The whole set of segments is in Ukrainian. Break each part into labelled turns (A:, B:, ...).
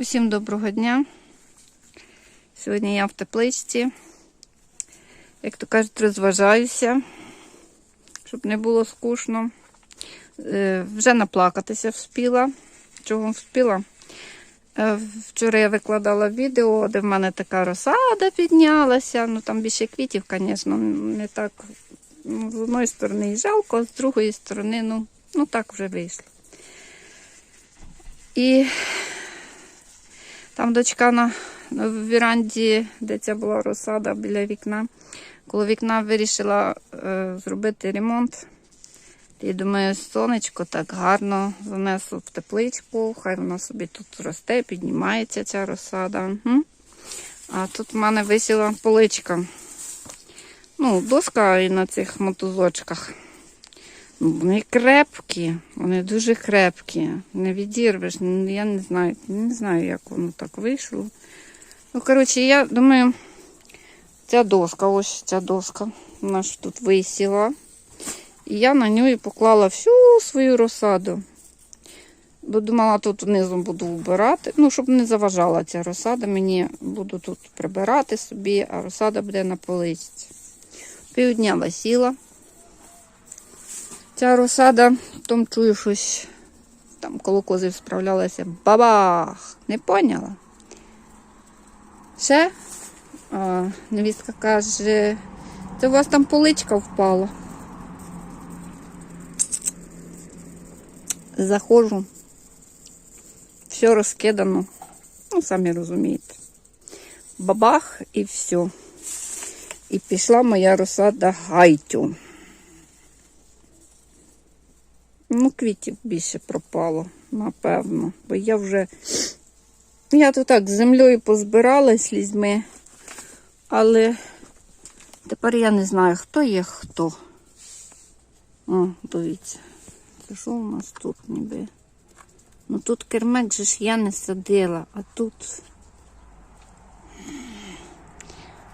A: Усім доброго дня. Сьогодні я в тепличці. Як то кажуть, розважаюся, щоб не було скучно. Е, Вже наплакатися вспіла. Чого вспіла? Е, Вчора я викладала відео, де в мене така розсада піднялася. Ну там більше квітів, звісно, не так. Ну, з одної сторони і жалко, а з другої сторони, ну, ну так вже вийшло. І там дочка на, на віранді, де ця була розсада біля вікна. Коло вікна вирішила е, зробити ремонт. І думаю, сонечко так гарно занесло в тепличку, хай вона собі тут росте, піднімається ця розсада. Угу. А тут в мене висіла поличка. Ну, доска і на цих мотузочках. Вони крепкі, вони дуже крепкі. Не відірвеш. Ну, Я не знаю, не знаю, як воно так вийшло. Ну, коротше, я думаю, ця доска, ось ця доска, вона ж тут висіла. І я на нього поклала всю свою розсаду. Бо думала, тут внизу буду вбирати. Ну, щоб не заважала ця розсада. Мені буду тут прибирати собі, а розсада буде на поличці. Півдня висіла. Ця розсада, потім чую щось, там коло козів справлялася. Бабах! Не поняла? Ще а, невістка каже, це у вас там поличка впала. Заходжу. Все розкидано. Ну, самі розумієте. Бабах і все. І пішла моя розсада гайтю. Ну, квітів більше пропало, напевно. Бо я вже. Я тут так з землею позбиралась лізьми, але тепер я не знаю, хто є хто. О, дивіться. Це що у нас тут ніби? Ну тут кермек же ж я не садила, а тут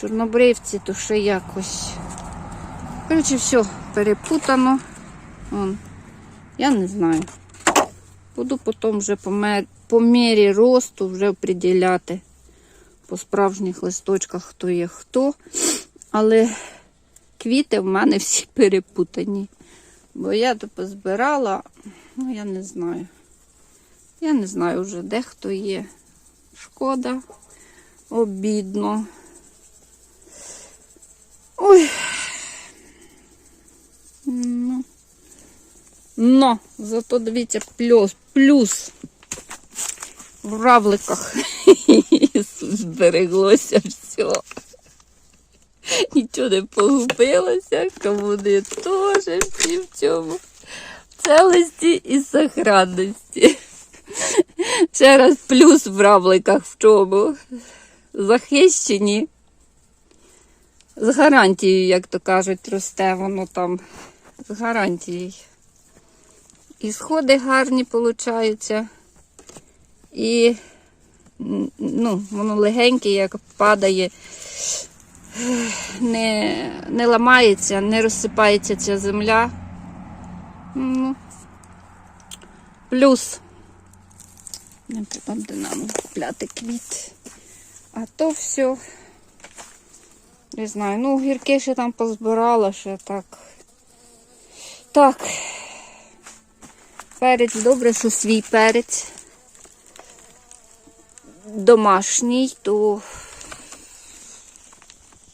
A: чорнобривці то ще якось. Коротше, все перепутано. Вон. Я не знаю. Буду потім вже по, мер... по мірі росту вже оприділяти по справжніх листочках, хто є хто. Але квіти в мене всі перепутані. Бо я то позбирала, ну я не знаю. Я не знаю вже, де хто є. Шкода, обідно. Ой. Ну. Но, зато дивіться, плюс, плюс в равликах збереглося все. Нічого не погубилося, комуни теж всі в цьому. Целості і сохранності. Ще раз плюс в равликах в чому. Захищені. З гарантією, як то кажуть, росте воно там. З гарантією. І сходи гарні получаються. І ну, воно легеньке, як падає, не, не ламається, не розсипається ця земля. Ну, плюс не треба буде нам купляти квіт. А то все, не знаю, ну гірки ще там позбирала, ще так. Так. Перець добре, що свій перець домашній, то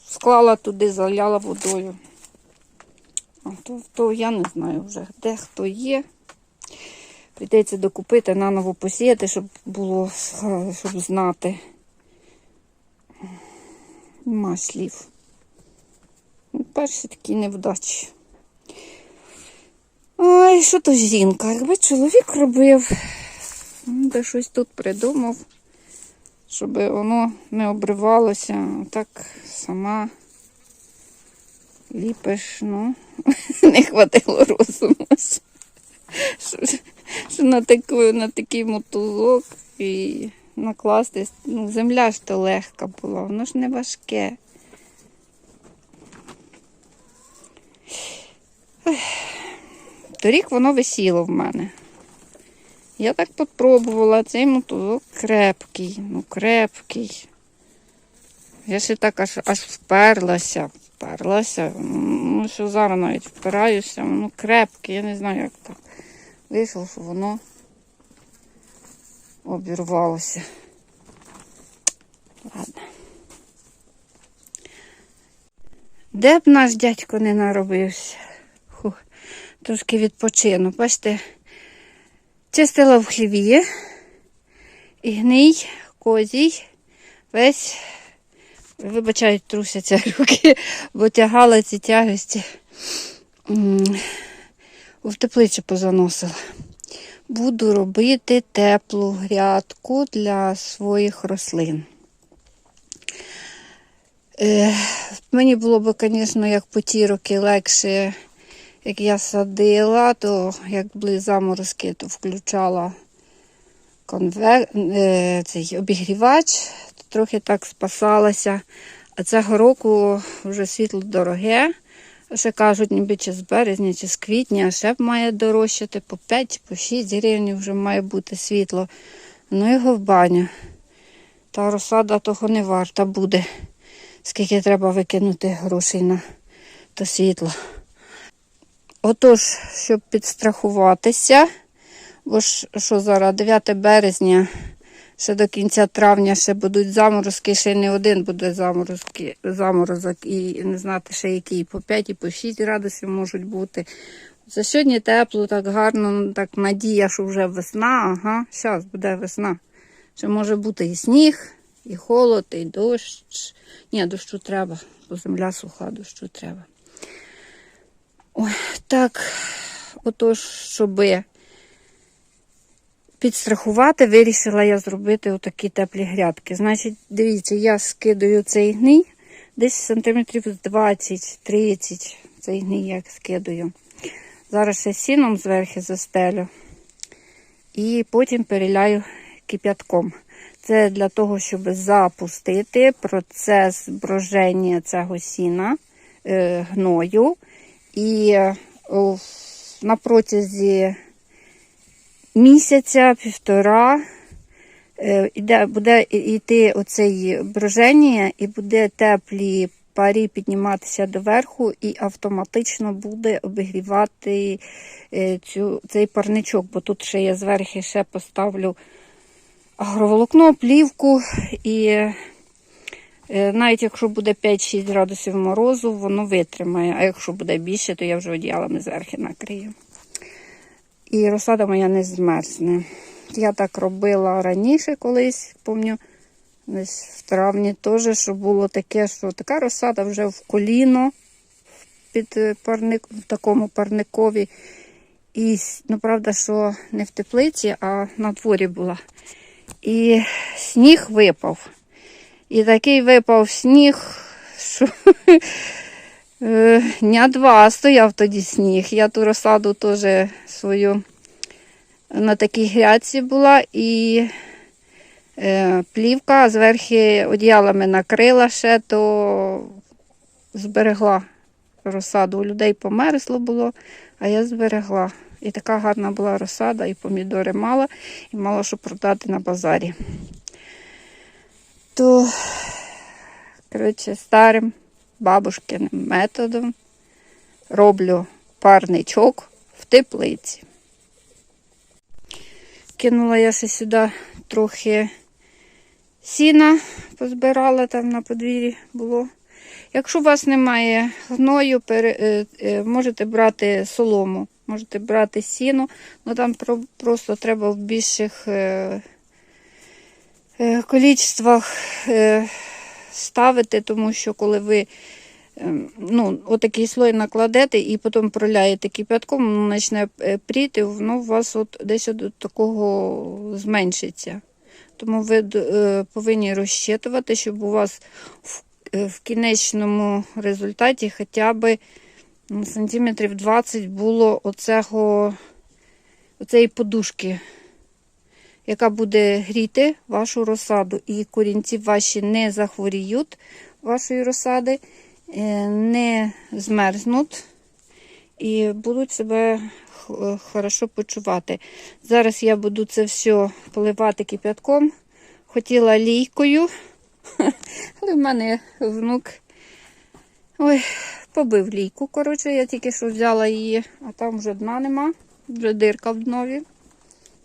A: склала туди, заляла водою. А то, то я не знаю вже, де хто є. Прийдеться докупити, наново посіяти, щоб було, щоб знати. Нема слів. Перші такі невдачі. Ой, що то жінка? Якби чоловік робив, би щось тут придумав, щоб воно не обривалося. Так сама ліпиш, ну, не хватило розуму. Що, що на, таку, на такий мотузок і накласти. Ну, земля ж то легка була, воно ж не важке. Торік воно висіло в мене. Я так попробувала, цей мотузок крепкий, ну крепкий. Я ще так аж, аж вперлася, вперлася. Ну, що зараз навіть впираюся, воно крепке, я не знаю, як так. Вийшло, що воно обірвалося. Ладно. Де б наш дядько не наробився? Трошки відпочину. Бачите, чистила в хліві, і гний, козій, весь, вибачають, трусяться руки, бо тягала ці тягості. В теплицю позаносила. Буду робити теплу грядку для своїх рослин. Е, мені було б, звісно, як по ті роки легше, як я садила, то як були заморозки, то включала конве... е, цей обігрівач, то трохи так спасалася. А цього року вже світло дороге. Ще кажуть, ніби чи з березня, чи з квітня, а ще б має дорожчати по 5 чи по 6 гривень вже має бути світло. Ну його в баню. Та розсада того не варта буде скільки треба викинути грошей на то світло. Отож, щоб підстрахуватися, бо ж що зараз 9 березня, ще до кінця травня ще будуть заморозки, ще не один буде заморозки, заморозок і не знати ще який, по 5 і по 6 градусів можуть бути. За сьогодні тепло, так гарно, ну, так надія, що вже весна, ага, зараз буде весна. Ще може бути і сніг, і холод, і дощ. Ні, дощу треба, бо земля суха, дощу треба. Ой, так, отож, щоби підстрахувати, вирішила я зробити отакі теплі грядки. Значить, дивіться, я скидаю цей гній десь сантиметрів з 20-30. Цей гній я скидаю. Зараз ще сіном зверху застелю. І потім переляю кип'ятком. Це для того, щоб запустити процес броження цього сіна е, гною. І е, на протязі місяця, півтора е, буде йти оцей броження і буде теплі парі підніматися доверху і автоматично буде обігрівати е, цю, цей парничок, бо тут ще я зверху ще поставлю агроволокно, плівку і навіть якщо буде 5-6 градусів морозу, воно витримає. А якщо буде більше, то я вже одіялами зверху накрию. І розсада моя не змерзне. Я так робила раніше колись, пам'ятаю, в травні теж, що було таке, що така розсада вже в коліно під е, парник, в такому парникові. І, ну, правда, що не в теплиці, а на дворі була. І сніг випав. І такий випав сніг, що е, дня два стояв тоді сніг. Я ту розсаду теж свою на такій грядці була і е, плівка зверху одіялами накрила ще, то зберегла розсаду. У людей померзло було, а я зберегла. І така гарна була розсада, і помідори мала, і мало що продати на базарі. То, коротше, старим бабушкиним методом роблю парничок в теплиці. Кинула я ще сюди трохи сіна, позбирала там на подвір'ї було. Якщо у вас немає гною, е, е, можете брати солому, можете брати сіно, але там просто треба в більших е, количествах е, ставити, тому що коли ви е, ну, отакий слой накладете і потім проляєте кипятком, воно почне е, пріти, воно у вас от десь от такого зменшиться. Тому ви повинні розчитувати, щоб у вас в в кінечному результаті хоча б ну, сантиметрів 20 було оцього, оцеї подушки, яка буде гріти вашу розсаду. І корінці ваші не захворіють вашої розсади, е, не змерзнуть і будуть себе хорошо почувати. Зараз я буду це все поливати кип'ятком. Хотіла лійкою, але в мене внук ой, побив лійку. Коротше, я тільки що взяла її, а там вже дна нема, вже дирка в днові.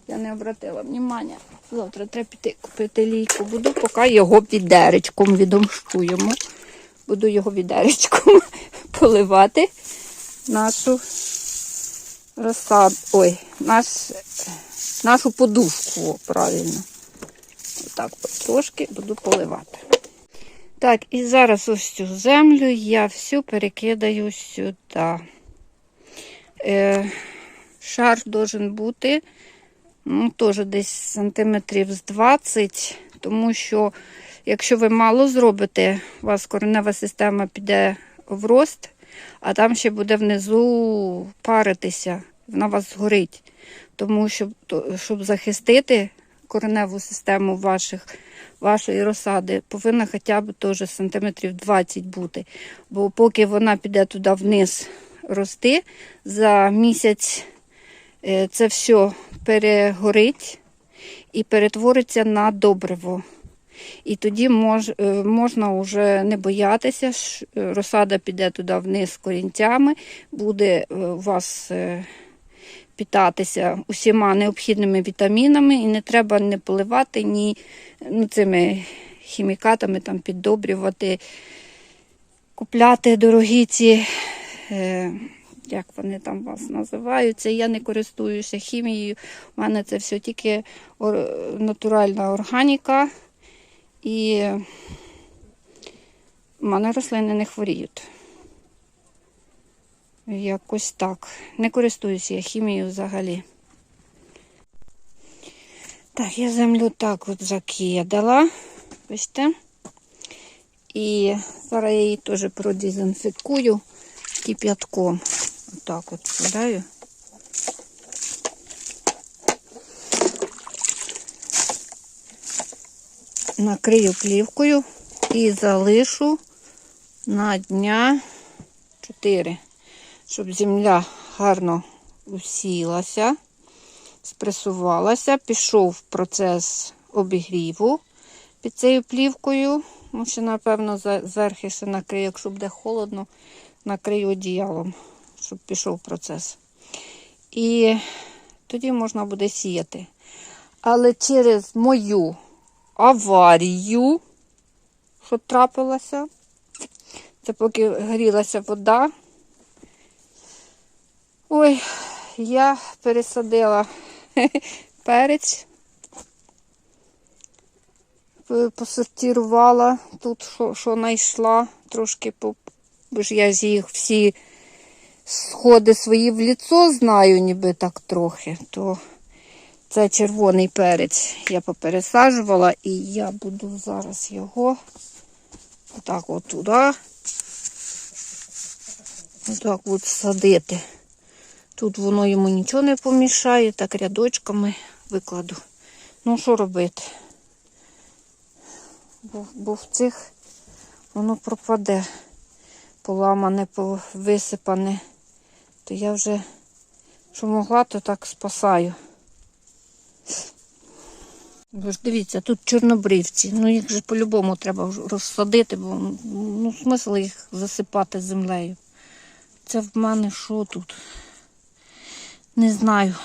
A: Я не обратила внимання. Завтра треба піти купити лійку. Буду поки його відеречком відомщу йому. Буду його відеречком поливати нашу розсад. Ой, наш, нашу подушку, правильно. Отак потрошки буду поливати. Так, і зараз ось цю землю я всю перекидаю сюди. Е, шар должен бути ну, теж десь сантиметрів з 20, тому що якщо ви мало зробите, у вас коренева система піде в рост, а там ще буде внизу паритися, вона вас згорить. Тому щоб, щоб захистити кореневу систему ваших, вашої розсади, повинна хоча б теж сантиметрів 20 бути. Бо поки вона піде туди вниз рости, за місяць це все перегорить і перетвориться на добриво. І тоді мож, е, можна вже не боятися, е, розсада піде туди вниз корінцями, буде е, у вас е, питатися усіма необхідними вітамінами, і не треба не поливати ні ну, цими хімікатами, там, піддобрювати, купляти дорогі ці. Е, як вони там вас називаються. Я не користуюся хімією. У мене це все тільки натуральна органіка. І в мене рослини не хворіють. Якось так. Не користуюся я хімією взагалі. Так, я землю так от закидала. Бачите? І зараз я її теж продезінфікую кип'ятком. Отак от складаю. Накрию плівкою і залишу на дня 4, щоб земля гарно усілася, спресувалася, пішов процес обігріву під цією плівкою. Ну, ще, напевно, зверху ще накрию, якщо буде холодно, накрию одіялом, щоб пішов процес. І тоді можна буде сіяти. Але через мою аварію, що трапилося, це поки грілася вода. Ой, я пересадила перець, п- тут, що, що знайшла, трошки, по, бо ж я ж їх всі сходи свої в ліцо знаю, ніби так трохи, то це червоний перець я попересаджувала, і я буду зараз його отак от туди, отак от садити. Тут воно йому нічого не помішає, так рядочками викладу. Ну, що робити? Бо, бо в цих воно пропаде, поламане, висипане. То я вже, що могла, то так спасаю. Ви ж дивіться, тут чорнобривці. Ну їх же по-любому треба розсадити, бо ну, смисл їх засипати землею. Це в мене що тут? Не знаю.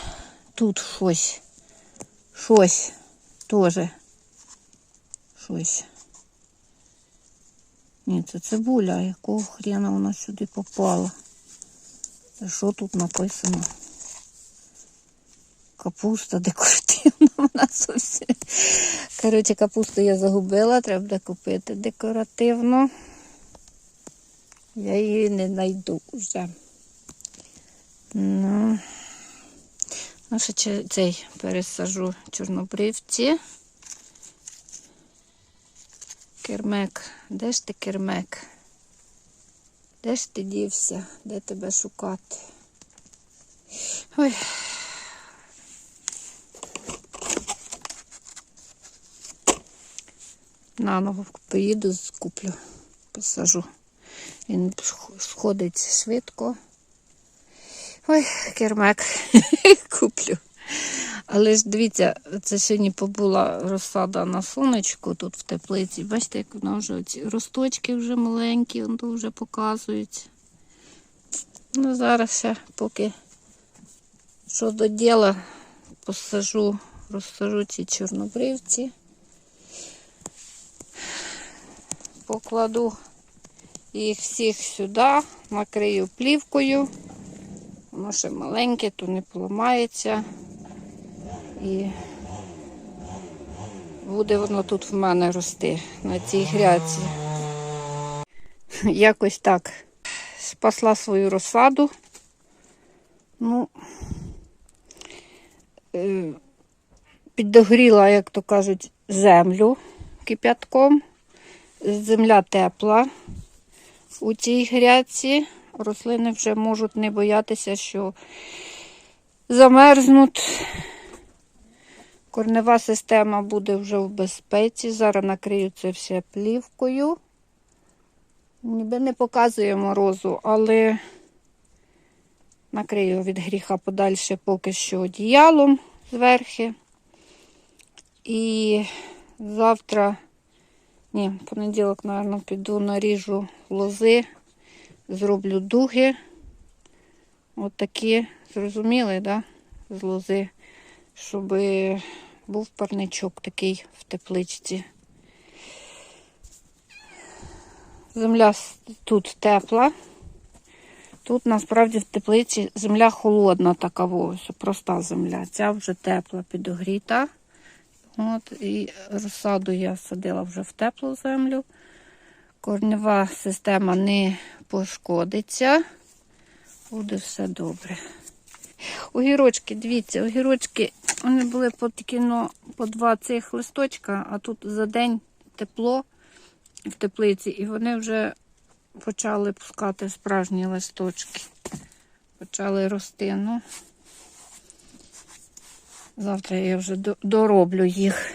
A: Тут щось. Щось теж. Щось. Ні, це цибуля, якого хрена вона сюди попала? Що тут написано? Капуста декоративна нас усе. Коротше, капусту я загубила, треба купити декоративну. Я її не знайду вже. Ну, ну ще цей пересажу чорнобривці. Кермек. Де ж ти кермек? Де ж ти дівся? Де тебе шукати? Ой. Наново поїду, куплю, посажу. Він сходить швидко. Ой, кермек куплю. Але ж дивіться, це сьогодні побула розсада на сонечку тут в теплиці. Бачите, як вона вже ці росточки вже маленькі, вон тут вже показують. Ну, зараз ще поки що до діла, посажу, розсажу ці чорнобривці. Покладу їх всіх сюди, накрию плівкою. Воно ще маленьке, то не поламається. І буде воно тут в мене рости на цій гряці. Якось так спасла свою розсаду. Ну, е, піддогріла, як то кажуть, землю кип'ятком. Земля тепла у цій гряці. Рослини вже можуть не боятися, що замерзнуть. Корнева система буде вже в безпеці. Зараз накрию це все плівкою. Ніби не показує морозу, але накрию від гріха подальше поки що одіялом зверхи. І завтра, ні, в понеділок, мабуть, піду наріжу лози, зроблю дуги. От такі, зрозуміли, да? З лози, щоб був парничок такий в тепличці. Земля тут тепла. Тут насправді в теплиці земля холодна така, ось, проста земля. Ця вже тепла, підогріта. От, і розсаду я садила вже в теплу землю. Корнева система не пошкодиться. Буде все добре. Огірочки, дивіться, огірочки, вони були по тільки ну, по два цих листочка, а тут за день тепло в теплиці, і вони вже почали пускати справжні листочки. Почали рости. Ну, завтра я вже дороблю їх.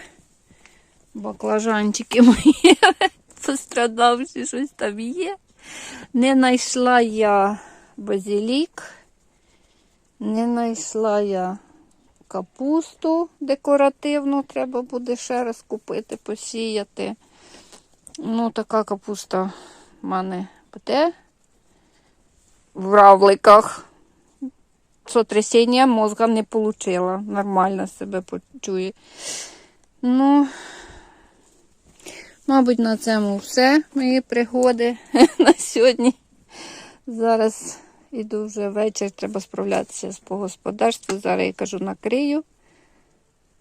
A: Баклажанчики мої пострадавші, щось там є. Не знайшла я базилік, не знайшла я капусту декоративну, треба буде ще раз купити, посіяти. Ну, така капуста в мене буде в равликах. Сотрясіння мозга не отримала. Нормально себе почує. Ну, мабуть, на цьому все мої пригоди на сьогодні. Зараз іду вже вечір, треба справлятися по господарству. Зараз я кажу, накрию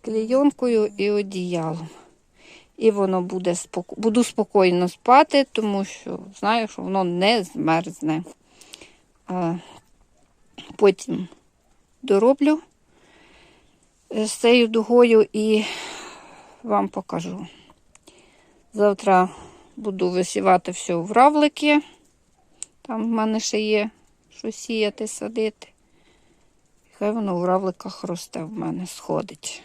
A: клейонкою і одіялом. І воно буде споко... буду спокійно спати, тому що знаю, що воно не змерзне. А потім дороблю е, з цією дугою і вам покажу. Завтра буду висівати все в равлики. Там в мене ще є що сіяти, садити. Хай воно в равликах росте в мене, сходить.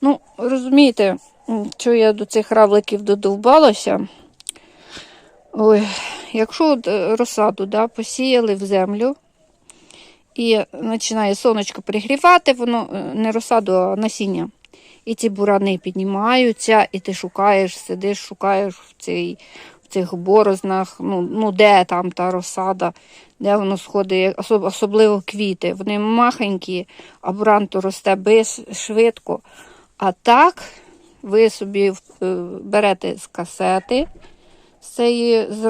A: Ну, розумієте, що я до цих равликів додовбалася. Ой, якщо от, е, розсаду да, посіяли в землю і починає сонечко пригрівати, воно е, не розсаду, а насіння. І ці бурани піднімаються, і ти шукаєш, сидиш, шукаєш в, цій, цих борознах, ну, ну де там та розсада, де воно сходить, особ- особливо квіти. Вони махенькі, а буран росте без швидко. А так ви собі е, берете з касети з цієї з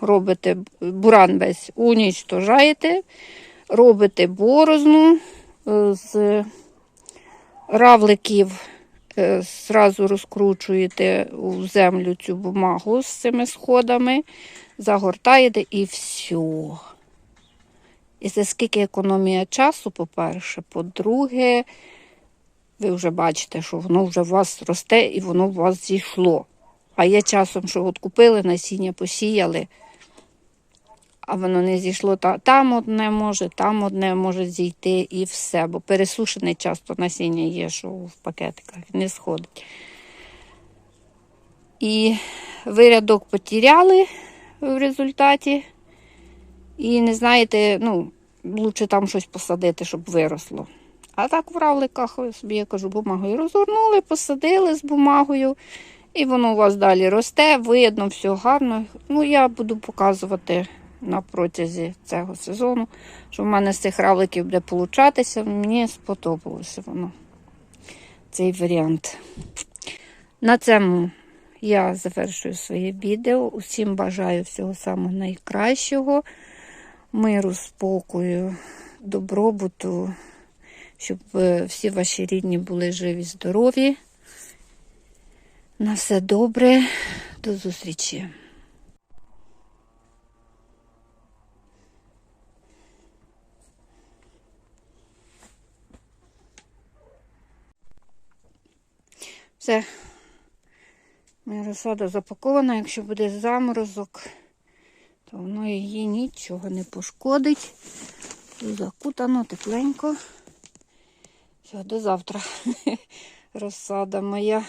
A: робите буран весь унічтожаєте, робите борозну е, з равликів зразу розкручуєте у землю цю бумагу з цими сходами, загортаєте і все. І це скільки економія часу, по-перше. По-друге, ви вже бачите, що воно вже у вас росте і воно у вас зійшло. А є часом, що от купили насіння, посіяли, а воно не зійшло. Та- Там одне може, там одне може зійти і все. Бо пересушене часто насіння є, що в пакетиках не сходить. І вирядок потеряли в результаті. І не знаєте, ну, лучше там щось посадити, щоб виросло. А так в равликах собі, я кажу, бумагою розгорнули, посадили з бумагою, і воно у вас далі росте, видно, все гарно. Ну, я буду показувати на протязі цього сезону, що в мене з цих равликів буде получатися. Мені сподобалося воно, цей варіант. На цьому я завершую своє відео. Усім бажаю всього самого найкращого, миру, спокою, добробуту, щоб е, всі ваші рідні були живі, здорові. На все добре, до зустрічі. Все. Моя розсада запакована. Якщо буде заморозок, то воно її нічого не пошкодить. Закутано, тепленько. Все, до завтра. Розсада моя.